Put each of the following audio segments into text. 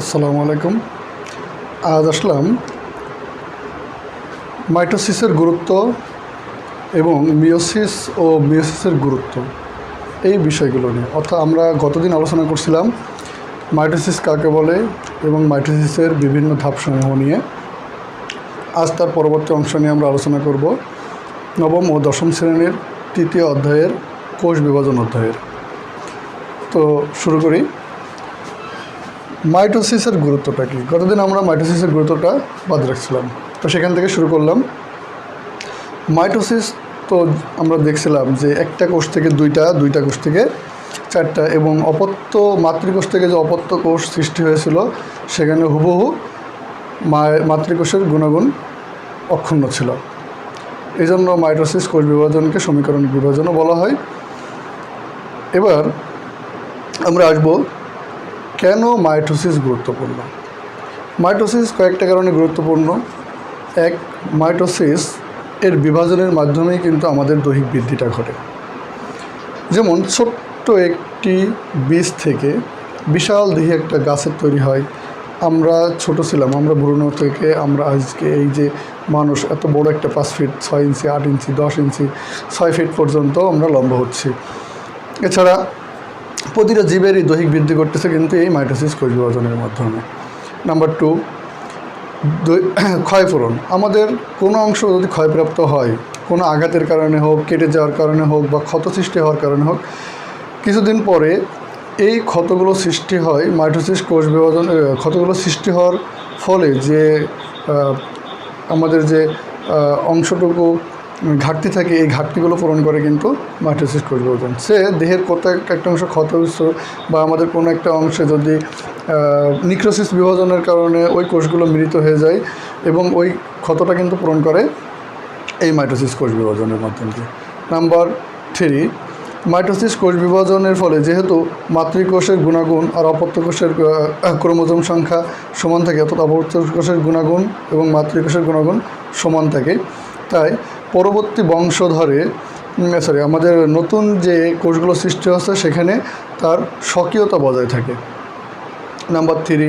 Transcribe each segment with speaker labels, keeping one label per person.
Speaker 1: আসসালামু আলাইকুম। আজ আসলাম মাইটোসিসের গুরুত্ব এবং মিওসিস ও মিওসিসের গুরুত্ব এই বিষয়গুলো নিয়ে। অর্থাৎ আমরা গতদিন আলোচনা করছিলাম মাইটোসিস কাকে বলে এবং মাইটোসিসের বিভিন্ন ধাপসমূহ নিয়ে। আজ তার পরবর্তী অংশ নিয়ে আমরা আলোচনা করব নবম ও দশম শ্রেণির তৃতীয় অধ্যায়ের কোষ বিভাজন অধ্যায়ের। তো শুরু করি। মাইটোসিসের গুরুত্বটা কী? গতদিন আমরা মাইটোসিসের গুরুত্বটা বাদ রাখছিলাম। তো সেখান থেকে শুরু করলাম। মাইটোসিস তো আমরা দেখছিলাম যে একটা কোষ থেকে দুইটা দুইটা কোষ থেকে চারটা এবং অপত্য মাতৃকোষ থেকে যে অপত্য কোষ সৃষ্টি হয়েছিল, সেখানে হুবহু মাতৃকোষের গুণাগুণ অক্ষুণ্ণ ছিল। এই জন্য মাইটোসিস কোষ বিভাজনকে সমীকরণ বিভাজনও বলা হয়। এবার আমরা আসব কেন মাইটোসিস গুরুত্বপূর্ণ? মাইটোসিস কয়েকটা কারণে গুরুত্বপূর্ণ। এক, মাইটোসিস এর বিভাজনের মাধ্যমেই কিন্তু আমাদের দৈহিক বৃদ্ধিটা ঘটে। যেমন ছোট্ট একটি বীজ থেকে বিশাল দেহি একটা গাছের তৈরি হয়। আমরা ছোট ছিলাম, আমরা ভ্রূণ থেকে আমরা আজকে এই যে মানুষ এত বড় একটা পাঁচ ফিট ছয় ইঞ্চি, আট ইঞ্চি, দশ ইঞ্চি, ছয় ফিট পর্যন্ত আমরা লম্বা হচ্ছি। এছাড়া প্রতিটা জীবেরই দৈহিক বৃদ্ধি করতেছে কিন্তু এই মাইটোসিস কোষ বিভাজনের মাধ্যমে। নাম্বার টু ক্ষয়পূরণ। আমাদের কোনো অংশ যদি ক্ষয়প্রাপ্ত হয়, কোনো আঘাতের কারণে হোক, কেটে যাওয়ার কারণে হোক বা ক্ষত সৃষ্টি হওয়ার কারণে হোক, কিছুদিন পরে এই ক্ষতগুলো সৃষ্টি হয়, মাইটোসিস কোষ বিভাজন ক্ষতগুলো সৃষ্টি হওয়ার ফলে যে আমাদের যে অংশটুকু ঘাটতি থাকে, এই ঘাটতিগুলো পূরণ করে কিন্তু মাইটোসিস কোষ বিভাজন সে দেহের কোথাও একটা অংশ ক্ষতগ্রস্ত বা আমাদের কোনো একটা অংশে যদি নিক্রোসিস বিভাজনের কারণে ওই কোষগুলো মৃত হয়ে যায় এবং ওই ক্ষতটা কিন্তু পূরণ করে এই মাইটোসিস কোষ বিভাজনের মাধ্যমে। নাম্বার থ্রি, মাইটোসিস কোষ বিভাজনের ফলে যেহেতু মাতৃকোষের গুণাগুণ আর অপত্য কোষের ক্রোমোজোম সংখ্যা সমান থাকে, অর্থাৎ অপত্য কোষের গুণাগুণ এবং মাতৃকোষের গুণাগুণ সমান থাকে, তাই পরবর্তী বংশধরে সরি আমাদের নতুন যে কোষগুলো সৃষ্টি হচ্ছে সেখানে তার স্বকীয়তা বজায় থাকে। নাম্বার থ্রি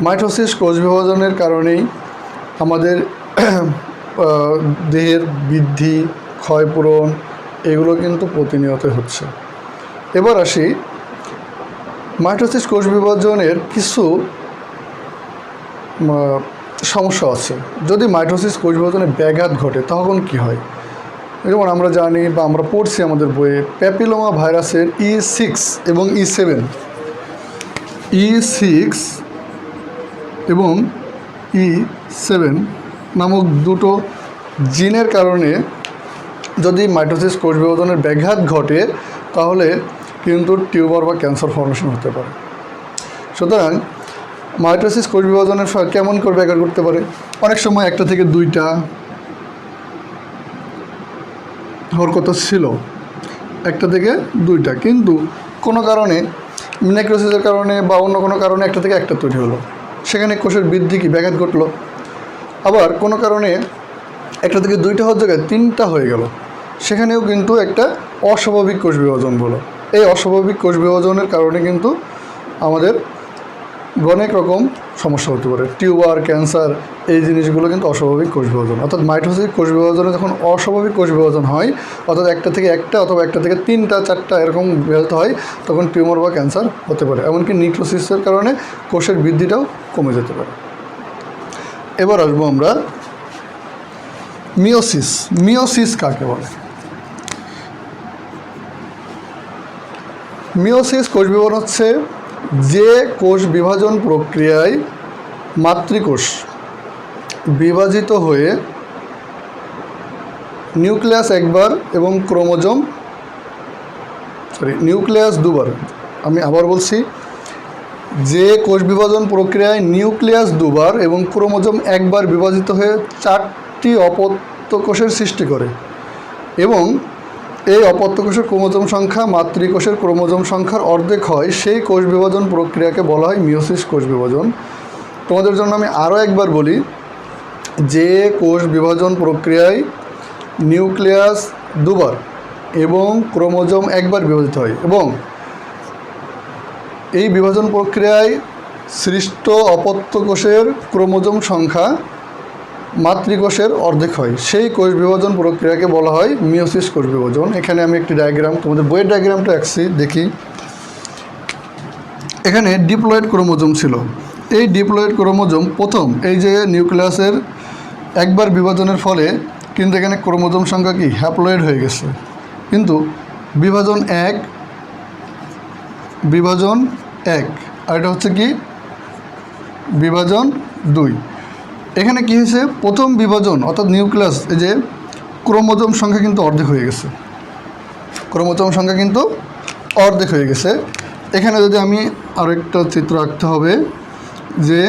Speaker 1: মাইটোসিস কোষ বিভাজনের কারণেই আমাদের দেহের বৃদ্ধি, ক্ষয়পূরণ এগুলো কিন্তু প্রতিনিয়ত হচ্ছে। এবার আসি, মাইটোসিস কোষ বিভাজনের কিছু সমস্যা আছে। যদি মাইটোসিস কোষ বিভাজনে ব্যাঘাত ঘটে, তখন কি হয়? যেমন আমরা জানি বা আমরা পড়ছি আমাদের বইয়ে, প্যাপিলোমা ভাইরাসের ই সিক্স এবং ই সেভেন ই সিক্স এবং ই সেভেন নামক দুটো জিনের কারণে যদি মাইটোসিস কোষ বিভাজনের ব্যাঘাত ঘটে, তাহলে কিন্তু টিউমার বা ক্যান্সার ফর্মেশন হতে পারে। সুতরাং মাইটোসিস কোষ বিভাজনের কেমন করে ব্যাঘাত করতে পারে? অনেক সময় একটা থেকে দুইটা হওয়ার কথা ছিল। একটা থেকে দুইটা। কিন্তু কোনো কারণে নেক্রোসিসের কারণে বা অন্য কোনো কারণে একটা থেকে একটা তৈরি হলো। সেখানে কোষের বৃদ্ধি কি ব্যাঘাত ঘটলো? আবার কোনো কারণে একটা থেকে দুইটা হওয়ার জায়গায় তিনটা হয়ে গেল। সেখানেও কিন্তু একটা অস্বাভাবিক কোষ বিভাজন হলো। এই অস্বাভাবিক কোষ বিভাজনের কারণে কিন্তু আমাদের অনেক রকম সমস্যা হতে পারে। টিউবার ক্যান্সার, এই জিনিসগুলো কিন্তু অস্বাভাবিক কোষ বিভাজন। অর্থাৎ মাইটোসিস কোষ বিভাজনে যখন অস্বাভাবিক কোষ বিভাজন হয়, অর্থাৎ একটা থেকে একটা অথবা একটা থেকে তিনটা, চারটা এরকম বিভাজিত হয়, তখন টিউমার বা ক্যান্সার হতে পারে। এমনকি নিউক্লোসিসের কারণে কোষের বৃদ্ধিটাও কমে যেতে পারে। এবার আসব আমরা মিওসিস মিওসিস কাকে বলে? মিওসিস কোষ বিভাজন হচ্ছে যে কোষ বিভাজন প্রক্রিয়ায় মাতৃকোষ বিভাজিত হয়ে নিউক্লিয়াস একবার এবং ক্রোমোজোম সরি নিউক্লিয়াস দুবার। আমি আবার বলছি, যে কোষ বিভাজন প্রক্রিয়ায় নিউক্লিয়াস দুবার এবং ক্রোমোজোম একবার বিভাজিত হয়ে চারটি অপত্য কোষের সৃষ্টি করে এবং এই অপত্য কোষের ক্রোমোজোম সংখ্যা মাতৃকোষের ক্রোমোজোম সংখ্যার অর্ধেক হয়, সেই কোষ বিভাজন প্রক্রিয়াকে বলা হয় মিওসিস কোষ বিভাজন। তোমাদের জন্য আমি আরও একবার বলি, যে কোষ বিভাজন প্রক্রিয়ায় নিউক্লিয়াস দুবার এবং ক্রোমোজোম একবার বিভাজিত হয় এবং এই বিভাজন প্রক্রিয়ায় সৃষ্ট অপত্য কোষের ক্রোমোজোম সংখ্যা মাতৃকোষের অর্ধেক হয়। সেই কোষ বিভাজন প্রক্রিয়াকে বলা হয় মিওসিস কোষ বিভাজন। এখানে আমি একটি ডায়াগ্রাম তোমাদের বইয়ের ডায়াগ্রামটা আঁকছি, দেখি। এখানে ডিপ্লয়েড ক্রোমোজোম ছিল। এই ডিপ্লয়েড ক্রোমোজোম প্রথম, এই যে নিউক্লিয়াসের একবার বিভাজনের ফলে, কিন্তু এখানে ক্রোমোজোম সংখ্যা কি? হ্যাপ্লয়েড হয়ে গেছে। কিন্তু বিভাজন এক বিভাজন এক, আর এটা হচ্ছে কি? বিভাজন দুই। এখানে কি হয়েছে? প্রথম বিভাজন, অর্থাৎ নিউক্লিয়াস, এই যে ক্রোমোজোম সংখ্যা কিন্তু অর্ধেক হয়ে গেছে। ক্রোমোজোম সংখ্যা কিন্তু অর্ধেক হয়ে গেছে। এখানে যদি আমি আরেকটা চিত্র আঁকতে হবে, যে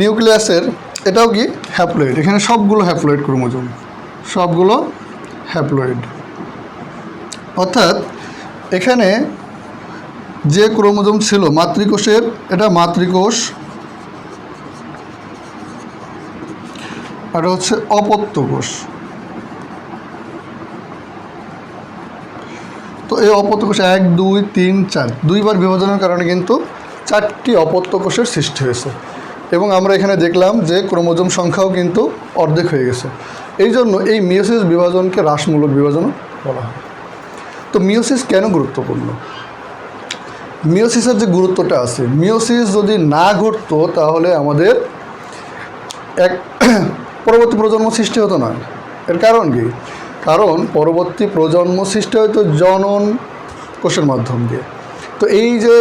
Speaker 1: নিউক্লিয়াসের, এটাও কি হ্যাপ্লয়েড? এখানে সবগুলো হ্যাপ্লয়েড ক্রোমোজোম, সবগুলো হ্যাপ্লয়েড। অর্থাৎ এখানে যে ক্রোমোজোম ছিল, মাতৃকোষের, এটা মাতৃকোষ, আর হচ্ছে অপত্য কোষ। তো এই অপত্য কোষ এক, দুই, তিন, চার, দুইবার বিভাজনের কারণে কিন্তু চারটি অপত্য কোষের সৃষ্টি হয়েছে। এবং আমরা এখানে দেখলাম যে ক্রোমোজোম সংখ্যাও কিন্তু অর্ধেক হয়ে গেছে। এই জন্য এই মিওসিস বিভাজনকে হ্রাসমূলক বিভাজন বলা হয়। তো মিওসিস কেন গুরুত্বপূর্ণ? মিওসিসের যে গুরুত্বটা আছে মিওসিস যদি না ঘটতো তাহলে আমাদের এক পরবর্তী প্রজন্ম সৃষ্টি হতো না। এর কারণ কি? কারণ পরবর্তী প্রজন্ম সৃষ্টি হতো জনন কোষের মাধ্যম দিয়ে তো এই যে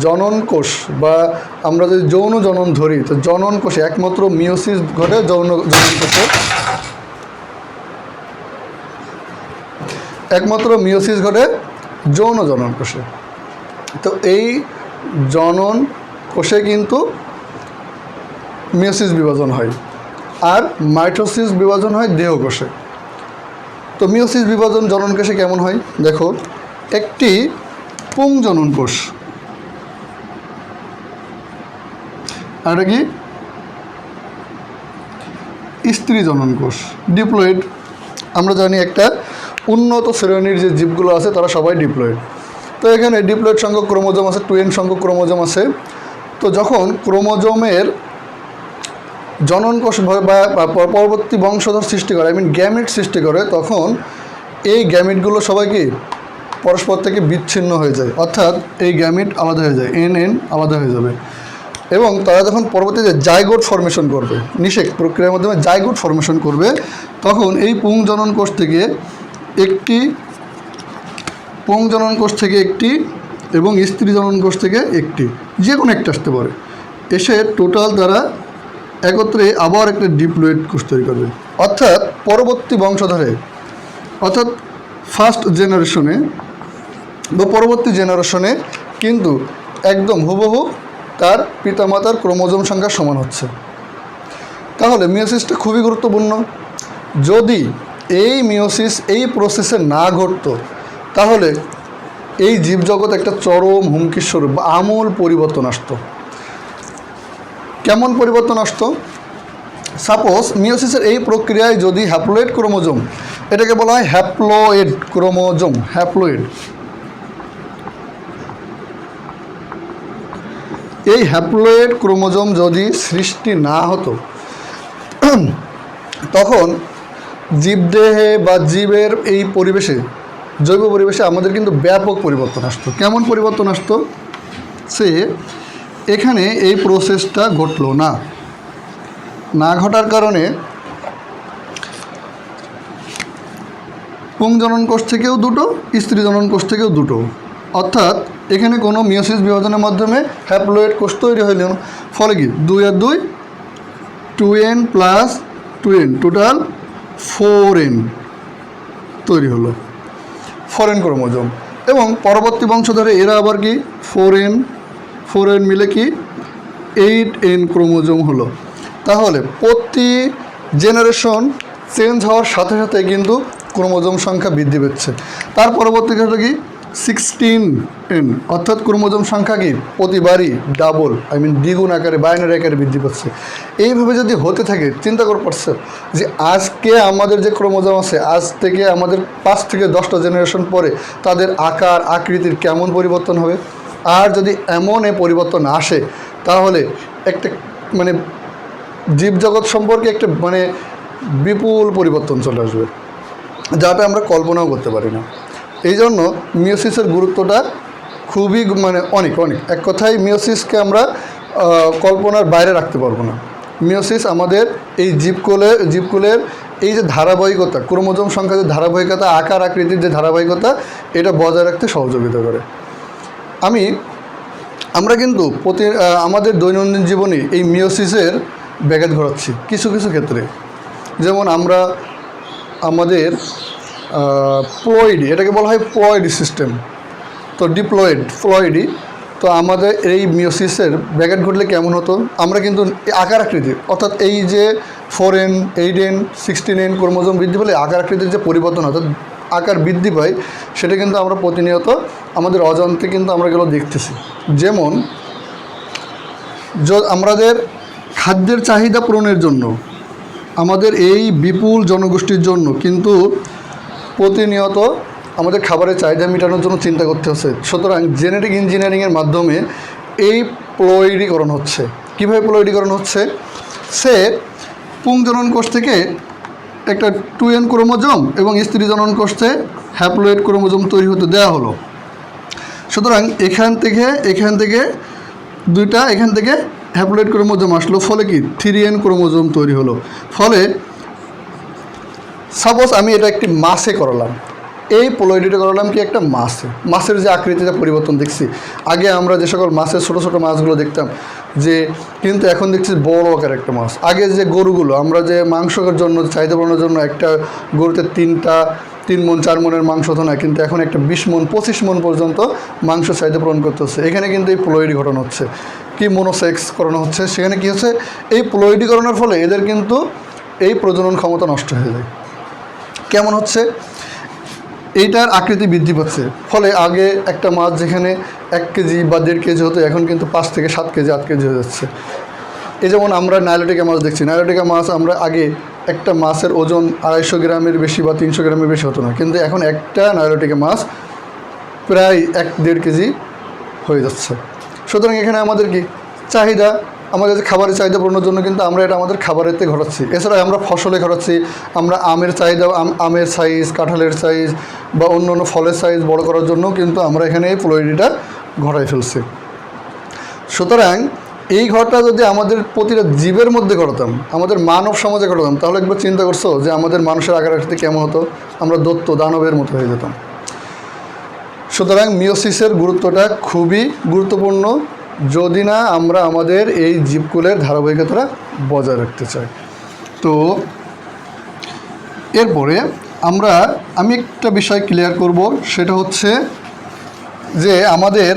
Speaker 1: জনন কোষ বা আমরা যদি যৌন জনন ধরি, তো জনন কোষে একমাত্র মিওসিস ঘটে যৌন, জনন কোষে একমাত্র মিওসিস ঘটে যৌন জনন কোষে। তো এই জনন কোষে কিন্তু মিওসিস বিভাজন হয় আর মাইটোসিস বিভাজন হয় দেহ কোষে। তো মিওসিস বিভাজন জনন কোষে কেমন হয়? দেখো, একটি পুং জনন কোষ। আর কি? স্ত্রী জনন কোষ, ডিপ্লয়েড। আমরা জানি একটা উন্নত শ্রেণির যে জীবগুলো আছে, তারা সবাই ডিপ্লয়েড তো এখানে ডিপ্লয়েড সংখ্যক ক্রোমোজোম আছে টু এন সংখ্যক ক্রোমোজোম আছে। তো যখন ক্রোমোজোমের জনন কোষ ভ- বা পরবর্তী বংশধর সৃষ্টি করে আই মিন গ্যামিট সৃষ্টি করে, তখন এই গ্যামিটগুলো সবাই কি? পরস্পর থেকে বিচ্ছিন্ন হয়ে যায়। অর্থাৎ এই গ্যামিট আলাদা হয়ে যায় এন এন আলাদা হয়ে যাবে। এবং তারা যখন পরবর্তীতে জাইগোট ফর্মেশন করবে, নিষেক প্রক্রিয়ার মাধ্যমে জাইগোট ফর্মেশন করবে, তখন এই পুং জনন কোষ থেকে একটি পুং জনন কোষ থেকে একটি এবং স্ত্রী জনন কোষ থেকে একটি, যে কোনো একটা আসতে পারে। এসে টোটাল তারা একত্রে আবার একটা ডিপ্লয়েড কোষ তৈরি করবে। অর্থাৎ পরবর্তী বংশধরে, অর্থাৎ ফার্স্ট জেনারেশনে বা পরবর্তী জেনারেশনে কিন্তু একদম হুবহু তার পিতামাতার ক্রোমোজোম সংখ্যা সমান হচ্ছে। তাহলে মিওসিসটা খুবই গুরুত্বপূর্ণ। যদি এই মিওসিস এই প্রসেসে না ঘটতো, তাহলে এই জীবজগৎ একটা চরম হুমকির স্বরূপ বা আমূল পরিবর্তন আসতো। কেমন পরিবর্তন আসতো? সাপোজ মিওসিসের এই প্রক্রিয়ায় যদি হ্যাপ্লয়েড ক্রোমোজোম, এটাকে বলা হয় হ্যাপ্লয়েড ক্রোমোজোম হ্যাপ্লয়েড এই হ্যাপ্লয়েড ক্রোমোজোম যদি সৃষ্টি না হতো, তখন জীবদেহে বা জীবের এই পরিবেশে, জৈব পরিবেশে আমাদের কিন্তু ব্যাপক পরিবর্তন আসতো। কেমন পরিবর্তন আসতো? সে এখানে এই প্রসেসটা ঘটলো না। না ঘটার কারণে পুং জনন কোষ থেকেও দুটো, স্ত্রী জনন কোষ থেকেও দুটো। অর্থাৎ এখানে কোনো মিওসিস বিভাজনের মাধ্যমে হ্যাপ্লয়েড কোষ তৈরি হইল। ফলে কি? দুই আর দুই two N plus two N total four N তৈরি হলো। Four N chromosome. এবং পরবর্তী বংশধরে এরা আবার কি? ফোরেন ফোরেন মিলে কি? এইট এন ক্রোমোজোম হলো। তাহলে প্রতি জেনারেশন চেঞ্জ হওয়ার সাথে সাথে কিন্তু ক্রোমোজোম সংখ্যা বৃদ্ধি পাচ্ছে। তার পরবর্তী ক্ষেত্রে কি? সিক্সটিন এন অর্থাৎ ক্রোমোজোম সংখ্যা কি প্রতিবারই ডাবল আই মিন দ্বিগুণ আকারে বাইনারি আকারে বৃদ্ধি পাচ্ছে। এইভাবে যদি হতে থাকে, চিন্তা করে পারছে যে আজকে আমাদের যে ক্রোমোজোম আছে, আজ থেকে আমাদের পাঁচ থেকে দশটা জেনারেশন পরে তাদের আকার, আকৃতির কেমন পরিবর্তন হবে? আর যদি এমন এ পরিবর্তন আসে, তাহলে একটা মানে জীবজগৎ সম্পর্কে একটা মানে বিপুল পরিবর্তন চলে আসবে যাটা আমরা কল্পনাও করতে পারি না। এই জন্য মিওসিসের গুরুত্বটা খুবই মানে অনেক অনেক। এক কথায় মিওসিসকে আমরা কল্পনার বাইরে রাখতে পারব না। মিওসিস আমাদের এই জীবকুলের জীবকুলের এই যে ধারাবাহিকতা, ক্রোমোজোম সংখ্যা যে ধারাবাহিকতা, আকার আকৃতির যে ধারাবাহিকতা, এটা বজায় রাখতে সহযোগিতা করে। আমি, আমরা কিন্তু প্রতি আমাদের দৈনন্দিন জীবনে এই মিওসিসের ব্যাঘাত ঘটাচ্ছি, কিছু কিছু ক্ষেত্রে। যেমন আমরা আমাদের প্লয়েডি এটাকে বলা হয় প্লয়েডি সিস্টেম তো ডিপ্লয়েড ফ্লয়েডি তো আমাদের এই মিওসিসের ব্যাঘাত ঘটলে কেমন হতো? আমরা কিন্তু আকার আকৃতির অর্থাৎ এই যে four N eight N sixteen N chromosome বৃদ্ধি পেলে আকার আকৃতির যে পরিবর্তন, অর্থাৎ আকার বৃদ্ধি পায়, সেটা কিন্তু আমরা প্রতিনিয়ত আমাদের অজান্তে কিন্তু আমরা এগুলো দেখতেছি। যেমন আমাদের খাদ্যের চাহিদা পূরণের জন্য, আমাদের এই বিপুল জনগোষ্ঠীর জন্য কিন্তু প্রতিনিয়ত আমাদের খাবারের চাহিদা মেটানোর জন্য চিন্তা করতে হচ্ছে। সুতরাং জেনেটিক ইঞ্জিনিয়ারিংয়ের মাধ্যমে এই প্লয়েডীকরণ হচ্ছে। কীভাবে প্লয়েডীকরণ হচ্ছে? সে পুংজনন কোষ থেকে একটা টু এন ক্রোমোজোম এবং স্ত্রী জনন কোষে হ্যাপ্লয়েড ক্রোমোজোম তৈরি হতে দেওয়া হলো। সুতরাং এখান থেকে এখান থেকে দুইটা, এখান থেকে হ্যাপ্লয়েড ক্রোমোজোম আসলো। ফলে কি? থ্রি এন ক্রোমোজোম তৈরি হলো। ফলে সাপোজ আমি এটা একটি মাসে করালাম। এই পোলয়েডিটা করালাম কি একটা মাছে মাছের যে আকৃতিতে পরিবর্তন দেখছি। আগে আমরা যে সকল মাছের ছোটো ছোটো মাছগুলো দেখতাম যে, কিন্তু এখন দেখছি বড় আকার একটা মাছ। আগে যে গরুগুলো, আমরা যে মাংসের জন্য, চাহিদা বাড়ানোর জন্য একটা গরুতে তিনটা, তিন মন, চার মনের মাংস হতো না, কিন্তু এখন একটা বিশ মন, পঁচিশ মন পর্যন্ত মাংস চাহিদা পূরণ করতে হচ্ছে। এখানে কিন্তু এই প্লোয়েডি ঘটনা হচ্ছে। কি মনোসেক্স করানো হচ্ছে? সেখানে কি হচ্ছে? এই প্লোয়েডিকরণের ফলে এদের কিন্তু এই প্রজনন ক্ষমতা নষ্ট হয়ে যায়। কেমন হচ্ছে? এইটার আকৃতি বৃদ্ধি পাচ্ছে। ফলে আগে একটা মাছ যেখানে এক কেজি বা দেড় কেজি হতো, এখন কিন্তু পাঁচ থেকে সাত কেজি, আট কেজি হয়ে যাচ্ছে। এই যেমন আমরা নাইলোটিকা মাছ দেখছি, নাইলোটিকা মাছ আমরা আগে একটা মাছের ওজন আড়াইশো গ্রামের বেশি বা তিনশো গ্রামের বেশি হতো না। কিন্তু এখন একটা নাইলোটিকা মাছ প্রায় এক দেড় কেজি হয়ে যাচ্ছে। সুতরাং এখানে আমাদের কি? চাহিদা আমাদের খাবারের চাহিদা পূরণের জন্য কিন্তু আমরা এটা আমাদের খাবারেতে ঘটাচ্ছি। এছাড়া আমরা ফসলে ঘটাচ্ছি। আমরা আমের চাহিদা আমের সাইজ কাঁঠালের সাইজ বা অন্য অন্য ফলের সাইজ বড় করার জন্য কিন্তু আমরা এখানে এই ফ্লোরিডিটা ঘটাই ফেলছি। সুতরাং এই ঘরটা যদি আমাদের প্রতিটা জীবের মধ্যে ঘটাতাম, আমাদের মানব সমাজে ঘটাতাম, তাহলে একবার চিন্তা করছ যে আমাদের মানুষের আকার আকৃতি কেমন হতো? আমরা দত্ত দানবের মতো হয়ে যেতাম। সুতরাং মিওসিসের গুরুত্বটা খুবই গুরুত্বপূর্ণ। যদি না আমরা আমাদের এই জীবকুলের ধারাবাহিকতা বজায় রাখতে চাই। তো এরপরে আমরা, আমি একটা বিষয় ক্লিয়ার করব, সেটা হচ্ছে যে আমাদের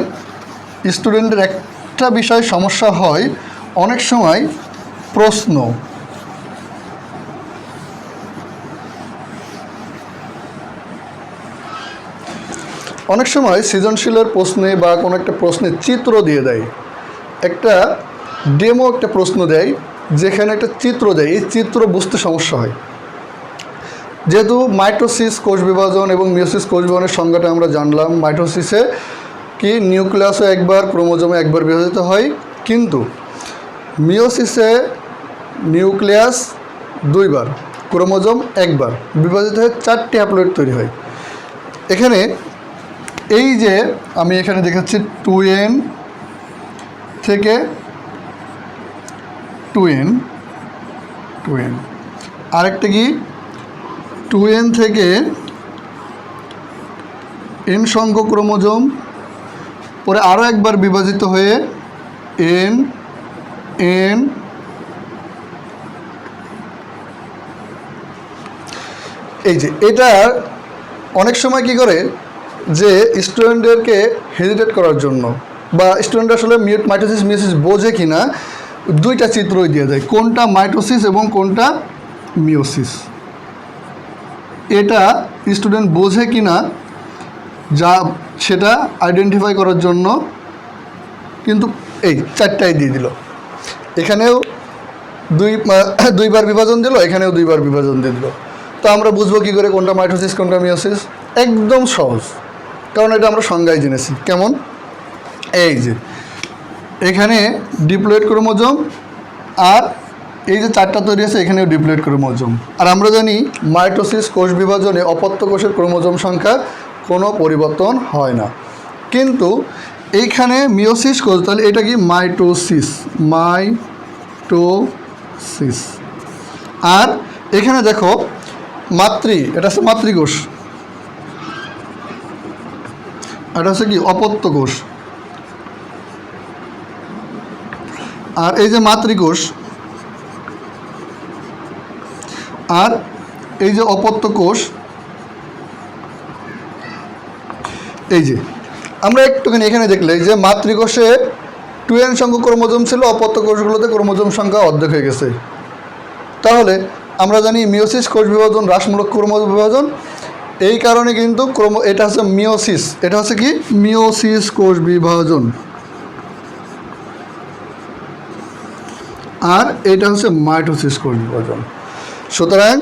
Speaker 1: স্টুডেন্টের একটা বিষয় সমস্যা হয়, অনেক সময় প্রশ্ন। অনেক সময় সৃজনশীলের প্রশ্নে বা কোনো একটা প্রশ্নে চিত্র দিয়ে দেয়। একটা ডেমো একটা প্রশ্ন দেয়, যেখানে একটা চিত্র দেয়। এই চিত্র বুঝতে সমস্যা হয়। যেহেতু মাইটোসিস কোষ বিভাজন এবং মিওসিস কোষ বিভাজনের সংজ্ঞাটা আমরা জানলাম, মাইটোসিসে কি নিউক্লিয়াসও একবার, ক্রোমোজোমে একবার বিভাজিত হয়। কিন্তু মিওসিসে নিউক্লিয়াস দুইবার, ক্রোমোজোম একবার বিভাজিত হয়ে চারটি হ্যাপ্লয়েড তৈরি হয়। এখানে এই যে আমি এখানে দেখাচ্ছি টু এন থেকে টু এন টু এন আরেকটা কি? টু এন থেকে এন সংখ্যক ক্রোমোজোম, পরে আরও একবার বিভাজিত হয়ে এন এন এই যে এটা অনেক সময় কি করে? যে স্টুডেন্টদেরকে হেজিটেট করার জন্য বা স্টুডেন্ট আসলে মাইটোসিস মিওসিস বোঝে কি না দুইটা চিত্রই দিয়ে দেয়, কোনটা মাইটোসিস এবং কোনটা মিওসিস। এটা স্টুডেন্ট বোঝে কি না যা সেটা আইডেন্টিফাই করার জন্য কিন্তু এই চারটাই দিয়ে দিল। এখানেও দুই দুইবার বিভাজন দিল, এখানেও দুইবার বিভাজন দিয়ে দিল। তো আমরা বুঝব কী করে কোনটা মাইটোসিস, কোনটা মিওসিস? একদম সহজ। কারণ এটা আমরা সংজ্ঞায় জেনেছি। কেমন? এই যে, এখানে ডিপ্লয়েড ক্রোমোজোম আর এই যে চারটা তৈরি আছে, এখানেও ডিপ্লয়েড ক্রোমোজোম। আর আমরা জানি মাইটোসিস কোষ বিভাজনে অপত্য কোষের ক্রোমোজোম সংখ্যা কোনো পরিবর্তন হয় না। কিন্তু এইখানে মিওসিস কোষ, তাহলে এটা কি মাইটোসিস? মাইটোসিস। আর এখানে দেখো, মাতৃ, এটা হচ্ছে মাতৃকোষ। এটা হচ্ছে কি, অপত্য কোষ। আর এই যে মাতৃকোষ, আর এই যে অপত্য কোষ, এই যে, আমরা একটুখানি এখানে দেখলে যে মাতৃকোষে টু এন সংখ্যক ক্রোমোজোম ছিল, অপত্য কোষগুলোতে ক্রোমোজোম সংখ্যা অর্ধেক হয়ে গেছে। তাহলে আমরা জানি মিওসিস কোষ বিভাজন, হ্রাসমূলক ক্রোমোজোম বিভাজন এই কারণে কিন্তু ক্রোমো এটা হচ্ছে মিওসিস। এটা হচ্ছে কি? মিওসিস কোষ বিভাজন। আর এটা হচ্ছে মাইটোসিস কোষ বিভাজন। সুতরাং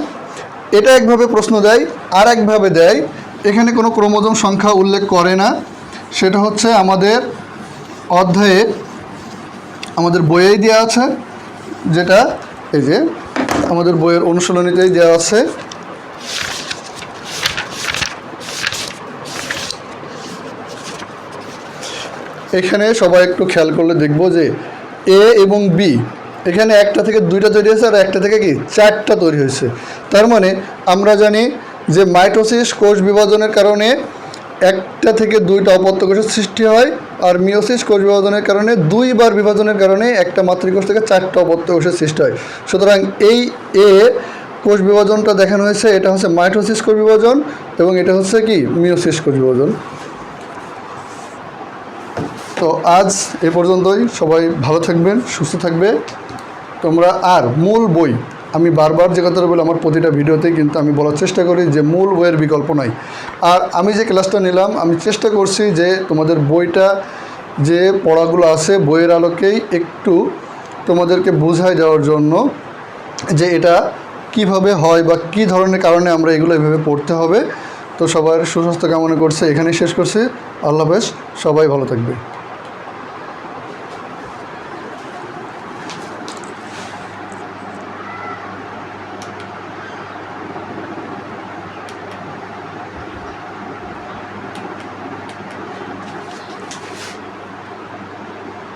Speaker 1: এটা একভাবে প্রশ্ন দেয়, আর একভাবে দেয়। এখানে কোনো ক্রোমোজোম সংখ্যা উল্লেখ করে না। সেটা হচ্ছে আমাদের অধ্যায়ে আমাদের বইয়েই দেওয়া আছে, যেটা এই যে আমাদের বইয়ের অনুশীলনীতেই দেওয়া আছে। এখানে সবাই একটু খেয়াল করলে দেখব যে এ এবং বি, এখানে একটা থেকে দুইটা তৈরি হয়েছে আর একটা থেকে কি চারটা তৈরি হয়েছে। তার মানে আমরা জানি যে মাইটোসিস কোষ বিভাজনের কারণে একটা থেকে দুইটা অপত্য কোষের সৃষ্টি হয় আর মিওসিস কোষ বিভাজনের কারণে দুইবার বিভাজনের কারণে একটা মাতৃকোষ থেকে চারটা অপত্য কোষের সৃষ্টি হয়। সুতরাং এই এ কোষ বিভাজনটা দেখানো হয়েছে, এটা হচ্ছে মাইটোসিস কোষ বিভাজন এবং এটা হচ্ছে কি মিওসিস কোষ বিভাজন। তো আজ এ পর্যন্তই। সবাই ভালো থাকবেন, সুস্থ থাকবে। তোমরা আর মূল বই, আমি বারবার যে কথাটা বলি আমার প্রতিটা ভিডিওতেই কিন্তু আমি বলার চেষ্টা করি যে মূল বইয়ের বিকল্প নাই। আর আমি যে ক্লাসটা নিলাম, আমি চেষ্টা করছি যে তোমাদের বইটা, যে পড়াগুলো আছে বইয়ের আলোকেই একটু তোমাদেরকে বোঝায় দেওয়ার জন্য যে এটা কীভাবে হয় বা কী ধরনের কারণে আমরা এগুলো এভাবে পড়তে হবে। তো সবার সুস্বাস্থ্য কামনা করছে, এখানেই শেষ করছি। আল্লাহ হাফেজ, সবাই ভালো থাকবে।